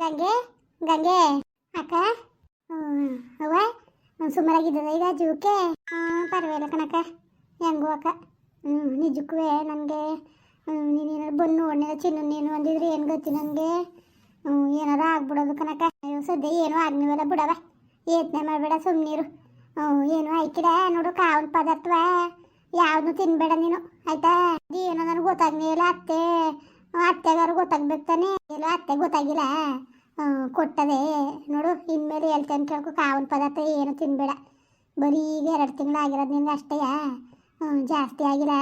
ಗಂಗೆ ಗಂಗೆ. ಅಕ್ಕ? ಅವ್ವ? ಸುಮಾರಾಗಿದ್ದದ ಈಗ ಹಾಂ, ಪರವಾಗಿಲ್ಲ ಕಣಕ್ಕ. ಹೆಂಗೂ ಅಕ್ಕ? ಹ್ಞೂ ನಿಜಕ್ಕೂ ನನಗೆ ನೀನೇನಾರು ಬಂದು ಒಣ್ಣೆ ಚಿನ್ನ ನೀನು ಅಂದಿದ್ರೆ ಏನು ಗೊತ್ತಿ ನನಗೆ? ಹ್ಞೂ ಏನಾರ ಆಗ್ಬಿಡೋದು ಕಣಕ್ಕ. ಅಯ್ಯೋ, ಸದ್ಯ ಏನೂ ಆಗ್ನಿವಲ್ಲ ಬಿಡವ. ಏತ್ನೆ ಮಾಡಬೇಡ ಸುಮ್ಮನೀರು ಹ್ಞೂ ಏನು ಆಯ್ಕಿಡ? ನೋಡು, ಕಾವನ ಪದಾರ್ಥವ. ಯಾವುದು ತಿನ್ಬೇಡ ನೀನು. ಆಯ್ತಾ? ಏನೋ ನನಗೆ ಗೊತ್ತಾಗ್ನಿಲ್ಲ ಅತ್ತೆ. ಅತ್ತೆಗಾರು ಗೊತ್ತಾಗ್ಬೇಕು ತಾನೆ? ಎಲ್ಲ ಅತ್ತೆ ಗೊತ್ತಾಗಿಲ್ಲ. ಕೊಟ್ಟದೆ. ನೋಡು, ಇನ್ಮೇಲೆ ಹೇಳ್ತೇನೆ ಕೇಳ್ಕೊ, ಕಾವಲ್ ಪದಾರ್ಥ ಏನು ತಿನ್ಬೇಡ. ಬರೀ ಈಗ ಎರಡು ತಿಂಗಳು ಆಗಿರೋದು ನಿನ್ಗೆ ಅಷ್ಟೇ ಜಾಸ್ತಿ ಆಗಿಲ್ಲ.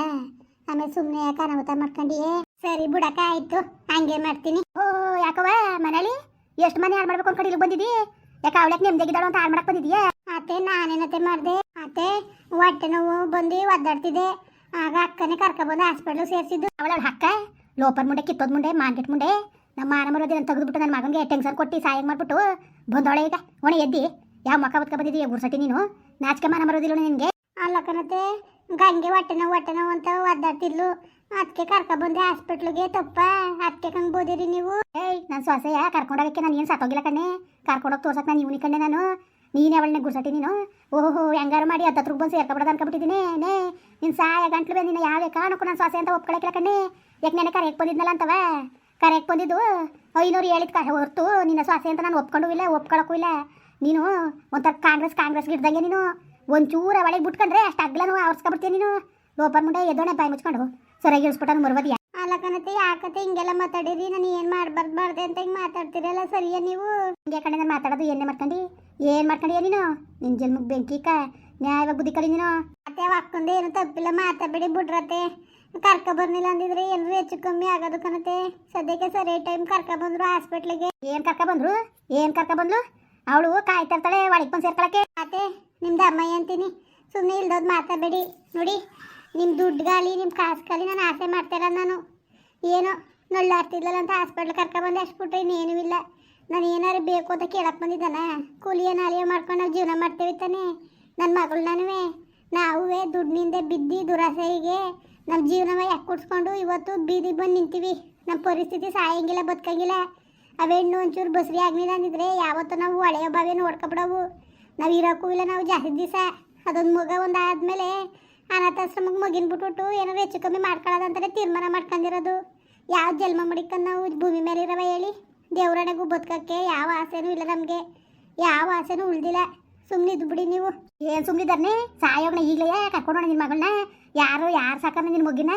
ಆಮೇಲೆ ಸುಮ್ಮನೆ ಯಾಕೆ ಅನಾಹುತ ಮಾಡ್ಕೊಂಡಿಯೇ? ಸರಿ ಬಿಡಕ್ಕ, ಆಯ್ತು. ಹಂಗೆ ಮಾಡ್ತೀನಿ. ಓ ಯಾಕವ ಮನೇಲಿ? ಎಷ್ಟು ಮನೆ ಹಾಳು ಮಾಡ್ಬೇಕು ಅನ್ಕೊಂಡು ಇಲ್ಲಿ ಬಂದಿದ್ದಿ ಯಾಕೆ ಅವಳಕ್ಕೆ ನೆಮ್ಮದಿಗಿದ್ದಾಳು ಅಂತ ಹಾಳು ಮಾಡಕ್ ಬಂದಿದ್ಯಾ? ಅತ್ತೆ ನಾನೇನತ್ತೆ ಮಾಡಿದೆ? ಅತ್ತೆ, ಹೊಟ್ಟೆ ನೋವು ಬಂದು ಒದ್ದಾಡ್ತಿದ್ದೆ. ಆಗ ಅಕ್ಕನೇ ಕರ್ಕೊಬಂದು ಹಾಸ್ಪಿಟ್ಲು ಸೇರಿಸಿದ್ದು. ಅವಳ ಹಕ್ಕ ಲೋಪರ್ ಮುಂಡೆ ಕಿತ್ತೋದ್ ಮುಂಡೆ ಮಾರ್ಕೆಟ್ ಮುಂಡೆ ನಮ್ಮ ಮಾನ ಮರೋದಿನ ತೆಗೆದುಬಿಟ್ಟು ನನ್ನ ಮಗನಿಗೆ ಟೆನ್ಷನ್ ಕೊಟ್ಟು ಸಹಾಯ ಮಾಡಿಬಿಟ್ಟು ಬಂದೋಳೆ ಈಗ ಒಣ ಎದ್ದಿ ಯಾವ ಮಕ್ಕ ಬತ್ಕ ಬಂದಿದ್ದೀಯ ಗುರ್ಸಟಿ ನೀನು ನಾಚಿಕೆ ಮಾನ ಮರೋದಿಲ್ಲ ನಿನಗೆ ಅಲ್ಲ ಕಣತೆ ಗಂಗೆ ಹೊಟ್ಟೆ ನೋವು ಹೊಟ್ಟೆ ನೋವು ಅಂತ ಒದ್ದಾಡ್ತಿದ್ಲು ಅದಕ್ಕೆ ಕರ್ಕೊಬಂದೆ ಹಾಸ್ಪಿಟ್ಲಿಗೆ ತಪ್ಪ ಅದಕ್ಕೆ ಕಂಗೆ ಬೋದಿರಿ ನೀವು ಏಯ್ ನನ್ನ ಸೊಸೆಯ ಕರ್ಕೊಂಡೋಗಕ್ಕೆ ನಾನು ಏನು ಸತ್ತೋಗಿಲ್ಲ ಕಣ್ಣೆ ಕರ್ಕೊಂಡೋಗಿ ತೋರ್ಸಕ್ಕೆ ನಾನು ಇವನಿ ಕಣ್ಣೆ ನಾನು ನೀನೇ ಅವಳನ್ನ ಗುರ್ಸಟಿ ನೀನು? ಓಹೋ ಹೆಂಗಾರು ಮಾಡಿ ಹತ್ತತ್ರ ಬಂದು ಸೇರ್ಕೊಬಿಡೋದು ಅನ್ಕೊಬಿಟ್ಟಿದ್ದೀನಿ ನೇ ನಿನ್ನ ಸಾಯ ಗಂಟ್ಲು ಬಂದಿನ ಯಾವ ಕಾರಣಕ್ಕೂ ನಾನು ಸೊಸೆ ಅಂತ ಒಪ್ಕೊಳಕಿಲ್ಲ ಕಣ್ಣೆ. ಯಾಕೆ ನೆನೆ ಕರೆಯಕ್ಕೆ ಬಂದಿದ್ನಲ್ಲ ಅಂತವ? ಕರೆಯಕ್ಕೆ ಬಂದಿದ್ದು? ಐನೂರು ಹೇಳಿದ್ ಕ ಹೊರ್ತು ನಿನ್ನ ಸೊಸೆ ಅಂತ ನಾನು ಒಪ್ಕೊಂಡು ಇಲ್ಲ ಒಪ್ಕೊಳಕ್ಕೂ ಇಲ್ಲ. ನೀನು ಒಂಥರ ಕಾಂಗ್ರೆಸ್ ಕಾಂಗ್ರೆಸ್ ಗಿಡ್ದಂಗೆ ನೀನು. ಒಂಚೂರ ಒಳಗೆ ಬಿಟ್ಕೊಂಡ್ರೆ ಅಷ್ಟು ಅಗ್ಲನು ಆವರ್ಸ್ಕೊಬಿಡ್ತೀನಿ ನೀನು. ಲೋಪರ್ ಮುಂಡೆ ಎದೋಣೆ ಬಾಯಿ ಮುಚ್ಕೊಂಡು. ಸರಿಯಾಗಿ ಇಳಿಸ್ಬಿಟ್ಟು ಮರ್ವದಿಯ. ಅಲ್ಲ ಕಣತೆ ಯಾಕತೆ ಹಿಂಗೆಲ್ಲ ಮಾತಾಡಿರಿ ನಾನು ಏನು ಮಾಡ್ಬಾರ್ದು ಬಾರ್ದೆ ಅಂತ ಹಿಂಗೆ ಮಾತಾಡ್ತೀರಲ್ಲ ಸರಿಯಾ ನೀವು? ಹಿಂಗೆ ಕಡೆ ನಾನು ಮಾತಾಡೋದು ಏನೇ ಮಾಡ್ಕೊಂಡು. ಏನು ಮಾಡ್ಕೊಂಡಿಯ ನೀನು? ನಿನ್ನ ಜನ್ಮಕ್ಕೆ ಬೆಂಕಿ ಕ ನ್ಯಾಯವಾಗಿ ಬುದ್ಧಿ ಕಡಿ ನೀನು. ಅತ್ತೆ ಅಕ್ಕಂದು ಏನು ತಪ್ಪಿಲ್ಲ ಮಾತಾಬೇಡಿ ಬಿಡ್ರತ್ತೆ. ಕರ್ಕ ಬರ್ನಿಲ್ಲ ಅಂದಿದ್ರೆ ಏನಾದ್ರು ಹೆಚ್ಚು ಕಮ್ಮಿ ಆಗೋದು ಕಣತೆ ಸದ್ಯಕ್ಕೆ ಸರಿ ಟೈಮ್ ಕರ್ಕ ಬಂದ್ರು ಹಾಸ್ಪಿಟ್ಲಿಗೆ. ಏನ್ ಕರ್ಕ ಬಂದ್ರು? ಏನ್ ಕರ್ಕ ಬಂದ್ಲು? ಅವಳು ಕಾಯ್ತಾ ಇರ್ತಾಳೆ ಒಳಗೆ ಬಂದು ಸೇರ್ಕೊಳಕ್ಕೆ. ಅತ್ತೆ ನಿಮ್ದು ಅಮ್ಮಯ್ಯ ಅಂತೀನಿ ಸುಮ್ಮನೆ ಇಲ್ದೋದ್ ಮಾತಾಡಬೇಡಿ. ನೋಡಿ ನಿಮ್ಮ ನಿಮ್ ನಿಮ್ಮ ಕಾಸುಗಾಲಿ ನಾನು ಆಸೆ ಮಾಡ್ತಾರ ನಾನು. ಏನೋ ನಳ್ಳಾಡ್ತಿದ್ಲಲ್ಲ ಅಂತ ಹಾಸ್ಪಿಟ್ಲ್ ಕರ್ಕ ಬಂದೆ ಅಷ್ಟು ಬಿಟ್ರೆ ಇನ್ನೇನೂ ಇಲ್ಲ. ನಾನು ಏನಾರು ಬೇಕು ಅಂತ ಕೇಳಕ್ಕೆ ಬಂದಿದ್ದಾನ? ಕೂಲಿಯ ನಾಲಿಯ ಮಾಡ್ಕೊಂಡು ನಾವು ಜೀವನ ಮಾಡ್ತೇವೆ ತಾನೆ. ನನ್ನ ಮಗಳು ನಾನುವೆ. ನಾವುವೇ ದುಡ್ಡಿನಿಂದ ಬಿದ್ದಿ ದುರಾಸೆಗೆ ನಮ್ಮ ಜೀವನವ ಯಾಕೆ ಕುಡ್ಸ್ಕೊಂಡು ಇವತ್ತು ಬೀದಿ ಬಂದು ನಿಂತೀವಿ? ನಮ್ಮ ಪರಿಸ್ಥಿತಿ ಸಾಯಂಗಿಲ್ಲ, ಬದುಕಂಗಿಲ್ಲ. ಅವೆಣ್ಣು ಒಂಚೂರು ಬಸ್ರಿ ಆಗ್ಲಿಲ್ಲ ಅಂದಿದ್ರೆ ಯಾವತ್ತೂ ನಾವು ಒಳೆಯ ಬಾವಿ ನೋಡ್ಕೊಬಿಡವು. ನಾವು ಇರೋಕ್ಕೂ ಇಲ್ಲ ನಾವು ಜಾಸ್ತಿ ದಿವಸ. ಅದೊಂದು ಮಗ ಒಂದು ಆದಮೇಲೆ ಅನಾಥಾಶ್ರಮಕ್ಕೆ ಮಗಿನ ಬಿಟ್ಬಿಟ್ಟು ಏನಾದ್ರು ಹೆಚ್ಚು ಕಮ್ಮಿ ಮಾಡ್ಕೊಳ್ಳೋದಂತಲೇ ತೀರ್ಮಾನ ಮಾಡ್ಕೊಂಡಿರೋದು. ಯಾವ ಜನ್ಮ ಮಡಿಕೊಂಡು ನಾವು ಭೂಮಿ ಮೇಲೆ ಇರವ ಹೇಳಿ? ದೇವ್ರಣೆಗೂ ಬದುಕಕ್ಕೆ ಯಾವ ಆಸೆನೂ ಇಲ್ಲ ನಮಗೆ. ಯಾವ ಆಸೆನೂ ಉಳ್ದಿಲ್ಲ. ಸುಮ್ಮನೆ ಬಿಡಿ ನೀವು. ಏನು ಸುಮ್ಮನಿದ್ದಾನೆ ಸಾಯೋಗ್ನ ಈಗಲೇ ಕರ್ಕೊಂಡೋಣ ನಿನ್ನ ಮಗಳನ್ನ ಯಾರು ಯಾರು ಸಾಕಾರ ನಿನ್ನ ಮಗಿನ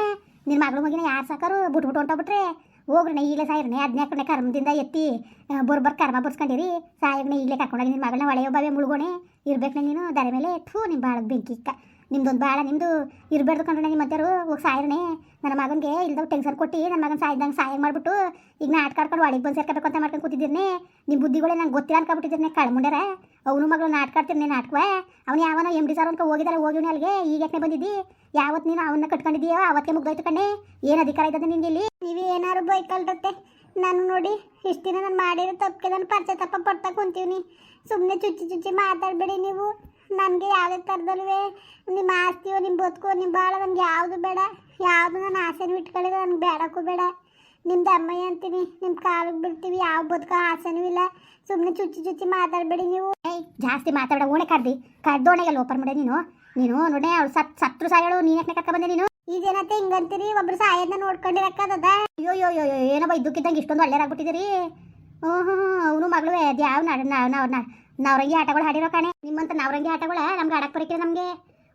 ನಿನ್ನ ಮಗಳ ಮಗಿನ ಯಾರು ಸಾಕಾರು? ಬಿಟ್ಬಿಟ್ಟು ಹೊಂಟೋಗ್ಬಿಟ್ರೆ ಹೋಗ್ರಣ ಈಗಲೇ ಸಾಯಿರಣೆ ಅದನ್ನೇ ಕಡೆ ಕರ್ಮದಿಂದ ಎತ್ತಿ ಬರ್ಬರ್ ಕರ್ಮ ಬರ್ಸ್ಕೊಂಡಿರಿ ಸಾಯೋಗ್ನ ಈಗಲೇ ಕರ್ಕೊಂಡೋಗಿ ನಿನ್ನ ಮಗಳನ್ನ ಒಳೆಯೋ ಬಾವೆ ಮುಳುಗೋಣೆ. ಇರ್ಬೇಕು ನೀನು. ದಾರಿ ಮೇಲೆ. ಥೂ ನಿಮ್ಮ ಬಾಳ ಬೆಂಕಿ ನಿಮ್ದೊಂದು ಭಾಳ ನಿಮ್ಮದು ಇರಬಾರ್ದು ಕಂಡ್ರೆ ನಿಮ್ಮ ಮತ್ತರು ಹೋಗಿ ಸಾಯಿರಣೆ ನನ್ನ ಮಗನಿಗೆ ಇಲ್ದವ್ ಟೆನ್ಷನ್ ಕೊಟ್ಟು ನನ್ನ ಮಗನ ಸಾಯ್ದಂಗೆ ಸಹಾಯ ಮಾಡಿಬಿಟ್ಟು ಈಗ ನಾಟಕ ಆಡ್ಕೊಂಡು ಒಳಗೆ ಬಂದು ಸೇರ್ಕೋಬೇಕು ಅಂತ ಮಾಡ್ಕೊಂಡು ಕೂತಿದ್ದೀರಿ ನಿಮ್ಮ ಬುದ್ಧಿಗಳೇ ನಂಗೆ ಗೊತ್ತಿಲ್ಲ ಅನ್ಕೊಬಿಟ್ಟಿದ್ದೀರಿ ಕಳ್ಮುಂಡ್ಯಾರ. ಅವನು ಮಗಳು ನಾಟಕ ಆಡ್ತಿರ್ನೆ ನಾಟಕ ಅವನು ಯಾವನೋ ಎಂ ಡಿ ಸರ್ ಅಂತ ಹೋಗಿದ್ದಾರೆ ಹೋಗಿವ್ನಿ ಅಲ್ಲಿಗೆ. ಈಗಕ್ಕೆ ಬಂದಿದ್ದಿ? ಯಾವತ್ತು ನೀನು ಅವನ್ನ ಕಟ್ಕೊಂಡಿದ್ದೀಯೋ? ಅವತ್ತೇ ಮುಗ್ದೋಯ್ತು ಕಣ್ಣೆ. ಏನು ಅಧಿಕಾರ ಇದ್ದದ ನಿಂಗೆ ಇಲ್ಲಿ? ನೀವು ಏನಾರು ಬೈಕಲ್ರತ್ತೆ ನಾನು ನೋಡಿ, ಇಷ್ಟು ನಾನು ಮಾಡಿರೋ ತಪ್ಪಿಗೆ ನಾನು ಪರಿಚಯ ತಪ್ಪ ಪಡ್ತಾ ಕುಂತೀವಿ ಸುಮ್ಮನೆ ಚುಚ್ಚಿ ಚುಚ್ಚಿ ಮಾತಾಡಬೇಡಿ ನೀವು. ನನಗೆ ಯಾವುದೇ ಥರದಲ್ಲೂ ನಿಮ್ಮ ಆಸ್ತಿಯೋ ನಿಮ್ಮ ಬದುಕು ನಿಮ್ಮ ಭಾಳ ನನಗೆ ಯಾವುದು ಬೇಡ. ಯಾವುದು ನನ್ನ ಆಸೆನೂ ಇಟ್ಕೊಳ್ಳಿಲ್ಲ ನನಗೆ ಬೇಡಕ್ಕೂ ಬೇಡ. ನಿಮ್ದು ಅಮ್ಮಯ್ಯ ಅಂತೀನಿ ನಿಮ್ಮ ಕಾಲಿಗೆ ಬಿಡ್ತೀವಿ ಯಾವ ಬದುಕೋ ಆಸೆನೂ ಇಲ್ಲ. ಸುಮ್ಮನೆ ಚುಚ್ಚಿ ಚುಚ್ಚಿ ಮಾತಾಡಬೇಡಿ ನೀವು. ಏಯ್ ಜಾಸ್ತಿ ಮಾತಾಡ ಓಣೆ ಕರ್ದಿ. ಕರ್ದೋಣೆಗೆ ಲೋಪರ್ ಮಾಡೆ ನೀನು. ನೀನು ನೋಡೆ ಅವ್ಳು ಸತ್ ಸತ್ರು ಸಾಯಳು ನೀನಕ್ಕೆ ಕರ್ಕ ಬಂದೆ ನೀನು? ಈಗೇನತ್ತೆ ಹಿಂಗಂತೀರಿ? ಒಬ್ರು ಸಾಯದ್ನ ನೋಡ್ಕೊಂಡಿರಕ್ಕದ ಅಯ್ಯೋ ಅಯ್ಯೋ ಅಯ್ಯೋ ಏನೋ ಇದ್ದಕ್ಕಿದ್ದಂಗೆ ಇಷ್ಟೊಂದು ಒಳ್ಳೆಯರಾಗ್ಬಿಟ್ಟಿದ್ದೀರಿ ಹ್ಞೂ ಹ್ಞೂ ಅವನು ಮಗಳು ಯಾವ ನಾವ್ ನವರಂಗಿ ಆಟಗಳು ಹಾಡಿರೋ ಕಾಣೆ. ನಿಮ್ಮಂತ ನವರಂಗಿ ಆಟಗಳ ನಮ್ಗೆ ಆಡಕ್ಕೆ ಬರಕಿಲ್ಲ ನಮಗೆ.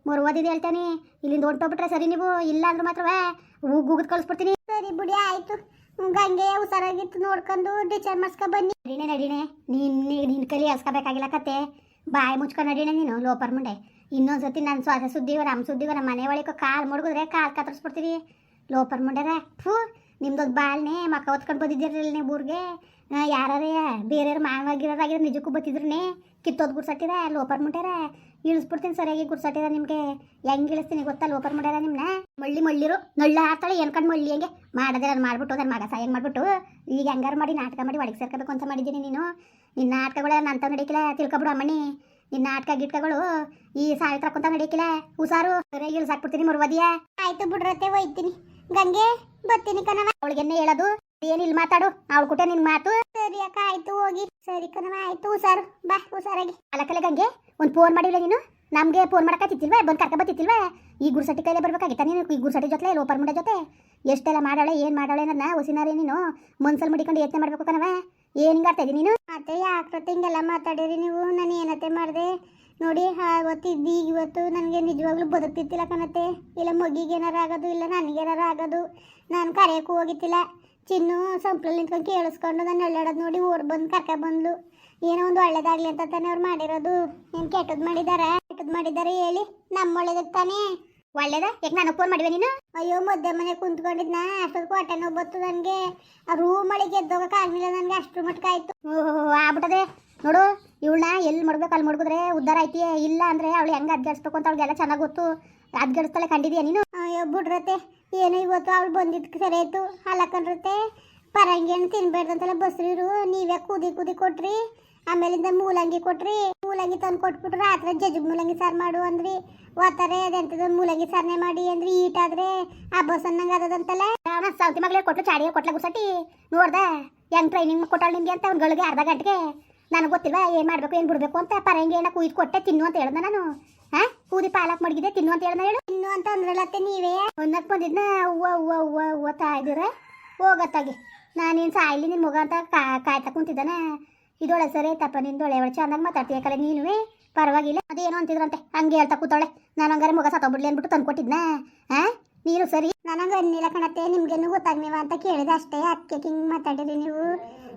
ಮೂರು ಓದಿದೆ ಹೇಳ್ತೇನೆ. ಇಲ್ಲಿಂದ ಹೊಂಟೋಗ್ಬಿಟ್ರೆ ಸರಿ ನೀವು. ಇಲ್ಲ ಅಂದ್ರೆ ಮಾತ್ರವೇ ಉಗುದ್ ಕಳಿಸ್ಬಿಡ್ತೀನಿ. ಸರಿ ಬಿಡಿ ಆಯ್ತು. ಹಂಗೆ ಹುಷಾರಾಗಿತ್ತು ನೋಡ್ಕೊಂಡು ಡಿಚಾರ್ಜ್ ಮಾಡ್ಸ್ಕೊ ಬನ್ನಿ. ನಡಿನೆ ನಡೀನೆ. ನೀನ್ ನಿನ್ನ ಕಲಿ ಹಸ್ಕೋಬೇಕಾಗಿಲ್ಲ ಕತೆ ಬಾಯಿ ಮುಚ್ಕೊಂಡು ನಡೀನೆ ನೀನು ಲೋಪರ್ ಮುಂಡೆ. ಇನ್ನೊಂದು ಸತಿ ನನ್ನ ಸ್ವಾಸ ಸುದ್ದಿವ ನಮ್ಮ ಸುದ್ದಿವ ನಮ್ಮ ಮನೆ ಒಳಗೆ ಕಾಲು ಮುಡ್ಗಿದ್ರೆ ಕಾಲು ಕತ್ತರಿಸ್ಬಿಡ್ತೀವಿ ಲೋಪರ್ ಮುಂಡ್ಯಾರ ಫೂ ನಿಮ್ದೊಂದು ಬಾಳ್ನೆ ಮಕ್ಕ ಹೊತ್ಕೊಂಡು ಬಂದಿದ್ದೀರಲ್ಲ ನೀವು ಊರಿಗೆ. ಯಾರೇ ಬೇರೆಯವ್ರು ಮಾವಾಗಿರೋರಾಗಿರೋ ನಿಜಕ್ಕೂ ಬತ್ತಿದ್ರೇ ಕಿತ್ತೋದು ಗುಡ್ಸಟ್ಟಿರ ಲೋಪರ್ ಮುಟ್ಯಾರ, ಇಳಿಸ್ಬಿಡ್ತೀನಿ ಸರಿಯಾಗಿ ಗುಡ್ಸಟ್ಟಿರ ನಿಮಗೆ. ಹೆಂಗೆ ಇಳಿಸ್ತೀನಿ ಗೊತ್ತಾ ಲೋಪರ್ ಮುಟ್ಯಾರ ನಿಮ್ಮನ್ನ ಮಳ್ಳಿ ಮಳ್ಳಿರು, ನಳ್ಳ ಹಾಕ್ತಾಳೆ ಏನ್ಕಂಡು ಮಳ್ಳಿ ಹಂಗೆ? ಮಾಡದೆ ನಾನು ಮಾಡ್ಬಿಟ್ಟು ಅದನ್ನು ಮಗ ಸಾಯಂಗೆ ಮಾಡ್ಬಿಟ್ಟು, ಈಗ ಹೆಂಗಾರು ಮಾಡಿ ನಾಟಕ ಮಾಡಿ ಒಳಗೆ ಸೇರ್ಕೋಬೇಕು ಅಂತ ಮಾಡಿದ್ದೀನಿ ನೀನು. ನಿನ್ನ ನಾಟಕಗಳ ನಂತ ನಡೀಕಿಲ್ಲ, ತಿಳ್ಕೊಬಿಡು ಅಮ್ಮಣ್ಣಿ. ನಿನ್ನ ನಾಟಕ ಗಿಟ್ಕಗಳು ಈ ಸಾವಿತ್ರ ಕುಂತ ನಡೀಕಿಲ್ಲ. ಹುಷಾರು, ಸರಿಯಾಗಿ ಇಳಿಸಾಕ್ಬಿಡ್ತೀನಿ ಮುರುವದಿಯ. ಆಯ್ತು ಬಿಡ್ರತ್ತೆ ಒಯ್ತೀನಿ. ಗಂಗೆ, ಬರ್ತೀನಿ ಕಣ ಅವಳಿಗೆನ್ನೇ ಹೇಳೋದು? ಏನಿಲ್ಲ ಮಾತಾಡು? ಅವಳು ಕುಟೆ ನಿನ್ ಮಾತು. ಸರಿ ಅಕ್ಕ, ಆಯ್ತು, ಹೋಗಿ. ಸರಿ ಕಣವ ಆಯ್ತು, ಹುಷಾರು. ಬಾ, ಹುಷಾರಾಗಿ. ಅಲಕಲೆ ಗಂಗೆ, ಒಂದು ಫೋನ್ ಮಾಡಿಲ್ಲ ನೀನು? ನಮಗೆ ಫೋನ್ ಮಾಡಕತ್ತಿತ್ತಿಲ್ವಾ ಬಂದು ಕರ್ಕ ಬತ್ತಿತ್ತಿಲ್ವಾ ಈ ಗುರ್ಸಟಿ ಕೈಲೇ ಬರ್ಬೇಕಾಗಿತ್ತ ನೀನು? ಈ ಸಟ್ಟಿ ಜೊತೆ ಲೋಪರ್ ಮುಂಡ ಜೊತೆ? ಎಷ್ಟೆಲ್ಲ ಮಾಡಾಳೆ ಏನು ಮಾಡಾಳೆ ಅನ್ನೋದನ್ನ ಹೊಸಿನಾರಿ ನೀನು? ಮನ್ಸಲ್ಲಿ ಮಡಿಕೊಂಡು ಯತ್ನ ಮಾಡ್ಬೇಕು ಕಣವ ಏನು ಹಿಂಗಾಡ್ತಾ ನೀನು? ಮತ್ತೆ ಯಾಕೆ ಹಿಂಗೆಲ್ಲ ಮಾತಾಡಿರಿ ನೀವು? ನಾನು ಏನತ್ತೆ ಮಾಡಿದೆ? ನೋಡಿ ಅವತ್ತು ಇವತ್ತು ನನಗೆ ನಿಜವಾಗ್ಲೂ ಬದುಕ್ತಿತ್ತಿಲ್ಲ ಕಣತ್ತೆ. ಇಲ್ಲ ಮಗಿಗೆ ಏನಾರ ಆಗೋದು, ಇಲ್ಲ ನನಗೆ ಏನಾರ ಆಗೋದು. ನಾನು ಕರೆಯೋಕ್ಕೂ ಹೋಗಿತ್ತಿಲ್ಲ. ಚಿನ್ನು ಸಂಪ್ಲಲ್ಲಿ ನಿಂತ್ಕೊಂಡು ಕೇಳಿಸ್ಕೊಂಡು ನಾನು ಅಳ್ಳಾಡೋದು ನೋಡಿ ಊರು ಬಂದು ಕರ್ಕ ಬಂದ್ಲು. ಏನೋ ಒಂದು ಒಳ್ಳೇದಾಗ್ಲಿ ಅಂತ ತಾನೇ ಅವ್ರು ಮಾಡಿರೋದು. ಏನು ಕೆಟ್ಟದ್ದು ಮಾಡಿದಾರ? ಕೆಟ್ಟದ್ದು ಮಾಡಿದ್ದಾರೆ ಹೇಳಿ? ನಮ್ಮ ಒಳ್ಳೇದಕ್ಕೆ ತಾನೇ? ಒಳ್ಳೇದ? ಯಾಕೆ ನಾನು ಫೋನ್ ಮಾಡಿವೆ ನೀನು? ಅಯ್ಯೋ ಮದ್ದೆ ಮನೆ ಕುಂತ್ಕೊಂಡಿದ್ನ? ಅಷ್ಟೊತ್ತು ಹೊಟ್ಟೆ ನೋವು ಬತ್ತು ನನಗೆ. ಆ ರೂಮ್ ಒಳಗೆ ಎದ್ದೋಗಕ್ಕೆ ಆಗಲಿಲ್ಲ ನನಗೆ ಅಷ್ಟ್ರ ಓಹೋ ಓಹ್ ಆಗ್ಬಿಟ್ಟದೆ. ನೋಡು ಇವಳನ್ನ ಎಲ್ಲಿ ಮಾಡ್ಬೇಕು ಅಲ್ಲಿ ಮಡ್ಗಿದ್ರೆ ಉದ್ದಾರ ಐತಿ ಇಲ್ಲ ಅಂದ್ರೆ ಅವಳು ಹೆಂಗೆ ಅದ್ಗಡಿಸ್ಬೇಕು ಅಂತ ಅವಳಿಗೆಲ್ಲ ಚೆನ್ನಾಗಿ ಗೊತ್ತು. ಅದ್ಗಡಿಸ್ತಲೆ ಕಂಡಿದ್ಯಾ ನೀನು? ಅಯ್ಯೋ ಬಿಡ್ರತೆ ಏನೋ ಇವತ್ತು ಅವಳು ಬಂದಿದ್ದಕ್ಕೆ ಸರಿ ಆಯ್ತು. ಪರಂಗಿ ಪರಂಗಿಯನ್ನು ತಿನ್ಬೇಡ್ದಂತೆಲ್ಲ ಬಸ್ರಿರು ನೀವೇ ಕೂದಿ ಕೂದಿ ಕೊಟ್ರಿ. ಆಮೇಲಿಂದ ಮೂಲಂಗಿ ಕೊಟ್ರಿ. ಮೂಲಂಗಿ ತಂದು ಕೊಟ್ಬಿಟ್ರು. ರಾತ್ರಿ ಜಜ್ಜು ಮೂಲಂಗಿ ಸಾರು ಮಾಡು ಅಂದ್ರಿ ಓದ್ತಾರೆ ಅದೆಂತದ ಮೂಲಂಗಿ ಸಾರನೆ ಮಾಡಿ ಅಂದ್ರಿ ಈಟಾದ್ರೆ ಆ ಬಸ್ ಅನ್ನಂಗೆ ಅದದಂತಲ್ಲ ಅವನ ಸೌತಿ ಮಗಳೇ ಕೊಟ್ಲು ಚಾಡಿಯ ಕೊಟ್ಲ ಗುಸಟಿ ನೋಡ್ದ ಹೆಂಗ್ ಟ್ರೈನಿಂಗ್ ಕೊಟ್ಟಾಳ ನಿಮ್ಗೆ ಅಂತ ಅವ್ನುಗಳಿಗೆ ಅರ್ಧ ಗಂಟೆಗೆ. ನನಗೆ ಗೊತ್ತಿಲ್ವಾ ಏನು ಮಾಡಬೇಕು ಏನು ಬಿಡಬೇಕು ಅಂತ. ಪರಂಗಿ ಏನ ಕುಯ್ದು ಕೊಟ್ಟೆ ತಿನ್ನು ಅಂತ ಹೇಳ್ದೆ ನಾನು? ಹಾಂ? ಕೂದಿ ಪಾಲಕ್ ಮಡಗಿದೆ ತಿನ್ನು ಅಂತ ಹೇಳ್ದೆ ಹೇಳು? ತಿನ್ನು ಅಂತ ಅಂದ್ರಲ್ಲತ್ತೆ ನೀವೇ. ಒಂದಕ್ಕೆ ಬಂದಿದ್ನ ಹೂವ ಹೂವ ಹೂವ ಹೂವ ತಾಯ್ದಿರ? ಹೋಗತ್ತಾಗಿ. ನಾನೇನು ಸಾಯ್ಲಿ ನಿನ್ನ ಮಗ ಅಂತ ಕಾ ಕಾಯ್ತಾ ಕುಂತಿದ್ದಾನೆ. ಇದೊಳೆ ಸರಿ ತಪ್ಪ ನಿಂದೊಳೆ ಒಳ್ಳೆ ಚೆನ್ನಾಗಿ ಮಾತಾಡ್ತೀಯ ಕಲೆ ನೀನು ಪರವಾಗಿಲ್ಲ. ಅದೇನೋ ಅಂತಿದ್ರಂತೆ ಹಂಗೆ ಹೇಳ್ತಾ ಕೂತಾಳೆ ನಾನು ಹಂಗಾರೆ ಮಗ ಸತ್ತೋಗ್ಬಿಡ್ಲಿ ಅಂದ್ಬಿಟ್ಟು ತಂದು ಕೊಟ್ಟಿದ್ನ ಹಾ? ನೀನು ಸರಿ? ನನಗೆ ಅನ್ನಿಲ್ಲ ಕಣತ್ತೆ ನಿಮ್ಗೇನು ಗೊತ್ತಾಗ್ನಿವ ಅಂತ ಕೇಳಿದೆ ಅಷ್ಟೇ. ಅದಕ್ಕೆ ಹಿಂಗೆ ಮಾತಾಡಿರಿ ನೀವು.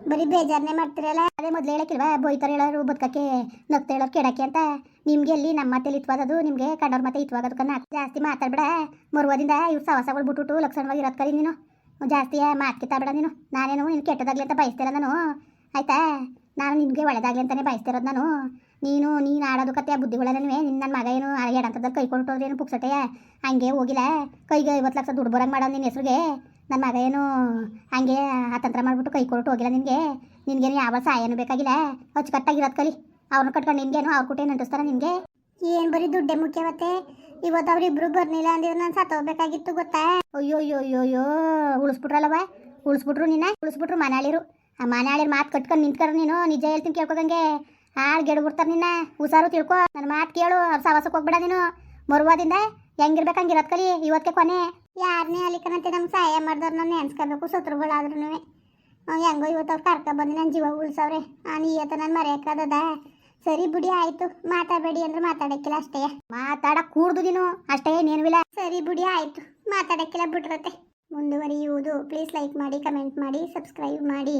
ಬರೀ ಬೇಜಾರನೆ ಮಾಡ್ತೀರಲ್ಲ. ಅದೇ ಮೊದಲು ಹೇಳಕ್ಕಿಲ್ವಾ? ಬೈತಾರೆ ಹೇಳೋರು ಬದುಕಕ್ಕೆ ನಗ್ತಾ ಹೇಳೋರು ಕೆಡಕ್ಕೆ ಅಂತ. ನಿಮ್ಗೆ ಎಲ್ಲಿ ನಮ್ಮ ಮಾತೇಲಿ ಇತ್ವಾಗದು ನಿಮಗೆ ಕಂಡವ್ರ ಮತ್ತೆ ಇತ್ವಾಗೋದಕ್ಕನ್ನ ಜಾಸ್ತಿ ಮಾತಾಡ್ಬೇಡ. ಮರುವದಿಂದ ಇವ್ರು ಸವಾಸಗಳು ಬಿಟ್ಬಿಟ್ಟು ಲಕ್ಷಣವಾಗಿ ಇರೋದು ನೀನು. ಜಾಸ್ತಿ ಮಾತು ನೀನು. ನಾನೇನು ನೀನು ಕೆಟ್ಟದಾಗ್ಲಿ ಅಂತ ಬಯಸ್ತಿಲ್ಲ ನಾನು. ಆಯ್ತಾ? ನಾನು ನಿಮಗೆ ಒಳ್ಳೆದಾಗಲಿ ಅಂತಲೇ ಬಯಸ್ತಿರೋದು ನಾನು. ನೀನು ನೀನು ಆಡೋದು ಕತ್ತೆ ಆ ಬುದ್ಧಿಗಳೆಲ್ಲ ನಿನ್ನ ನನ್ನ ಮಗ ಏನು ಎಡಂತದಲ್ಲಿ ಕೈ ಕೊಟ್ಟೋದ್ರೆ ಏನು ಪುಕ್ಸಟೆಯ ಹಂಗೆ ಹೋಗಿಲ್ಲ. ಕೈಗೆ ಐವತ್ತು ಲಕ್ಷ ದುಡ್ಡು ಬರಂಗೆ ಮಾಡೋದು ನಿನ್ನ ಹೆಸ್ರಿಗೆ. ನನ್ನ ಮಗ ಏನು ಹಂಗೆ ಅತಂತ್ರ ಮಾಡ್ಬಿಟ್ಟು ಕೈ ಕೊಟ್ಟು ಹೋಗಿಲ್ಲ ನಿನಗೆ. ನಿನಗೇನು ಯಾವ ಸಹಾಯನೂ ಬೇಕಾಗಿಲ್ಲ. ಅಚ್ಚುಕಟ್ಟಾಗಿರೋದು ಕಲಿ. ಅವ್ರನ್ನ ಕಟ್ಕೊಂಡು ನಿನಗೇನು ಅವ್ರ ಕುಟೆ ಅಂಟಿಸ್ತಾರೆ ನಿನಗೆ. ಏನು ಬರೀ ದುಡ್ಡೇ ಮುಖ್ಯವತ್ತೆ ಇವತ್ತು ಅವ್ರಿಬ್ರು ಬರ್ನಿಲ್ಲ ಅಂದಿದ್ರೆ ನಾನು ಸತ್ತೋಗ್ಬೇಕಾಗಿತ್ತು ಗೊತ್ತಾ? ಅಯ್ಯೋ ಅಯ್ಯೋ ಅಯ್ಯೋ ಅಯ್ಯೋ ಉಳಿಸ್ಬಿಟ್ರಲ್ಲವ ಉಳಿಸ್ಬಿಟ್ರು ನಿನ್ನ ಉಳಿಸ್ಬಿಟ್ರು ಮನಾಳಿರು. ಆ ಮನೆಯಾಳಿರ್ ಮಾತು ಕಟ್ಕೊಂಡು ನಿಂತ್ಕರ ನೀನು ನಿಜ ಹೇಳ್ತೀನಿ ಕೇಳ್ಕೊದಂಗೆ ಹಾಳು ಗೆಡ್ಬಿಡ್ತಾರೆ ನಿನ್ನ. ಹುಷಾರು ತಿಳ್ಕೊ ನನ್ನ ಮಾತು ಕೇಳು ಅವ್ರ ಸವಾಸಕ್ಕೆ ಹೋಗ್ಬೇಡ ನೀನು. ಮರುವಾದಿಂದ ಹೆಂಗಿರ್ಬೇಕು ಹಂಗಿರೋದು ಕಲಿ ಇವತ್ತಿಗೆ ಕೊನೆ ಯಾರನ್ನೇ ಅಲಿಕನಂತೆ ನಮ್ಗೆ ಸಹಾಯ ಮಾಡಿದವ್ರು ನಾನು ನೆನ್ಸ್ಕೋಬೇಕು ಶತ್ರುಗಳಾದ್ರೂ ಹೆಂಗೋ ಇವತ್ತು ಅವ್ರು ಕರ್ಕೊ ಬಂದು ನನ್ನ ಜೀವ ಉಳ್ಸವ್ರೆ. ನಾನು ಇವತ್ತು ನಾನು ಮರೆಯೋಕ್ಕಾಗದ ಸರಿ ಬಿಡಿ ಆಯಿತು. ಮಾತಾಡಬೇಡಿ ಅಂದ್ರೆ ಮಾತಾಡಕ್ಕಿಲ್ಲ ಅಷ್ಟೇ. ಮಾತಾಡಕ್ ಕೂಡ್ದು ನೀನು. ಅಷ್ಟೇ ಇಲ್ಲ. ಸರಿ ಬಿಡಿ ಆಯಿತು. ಮಾತಾಡಕ್ಕಿಲ್ಲ ಬಿಟ್ರತ್ತೆ. ಮುಂದುವರಿಯುವುದು. ಪ್ಲೀಸ್ ಲೈಕ್ ಮಾಡಿ ಕಮೆಂಟ್ ಮಾಡಿ ಸಬ್ಸ್ಕ್ರೈಬ್ ಮಾಡಿ.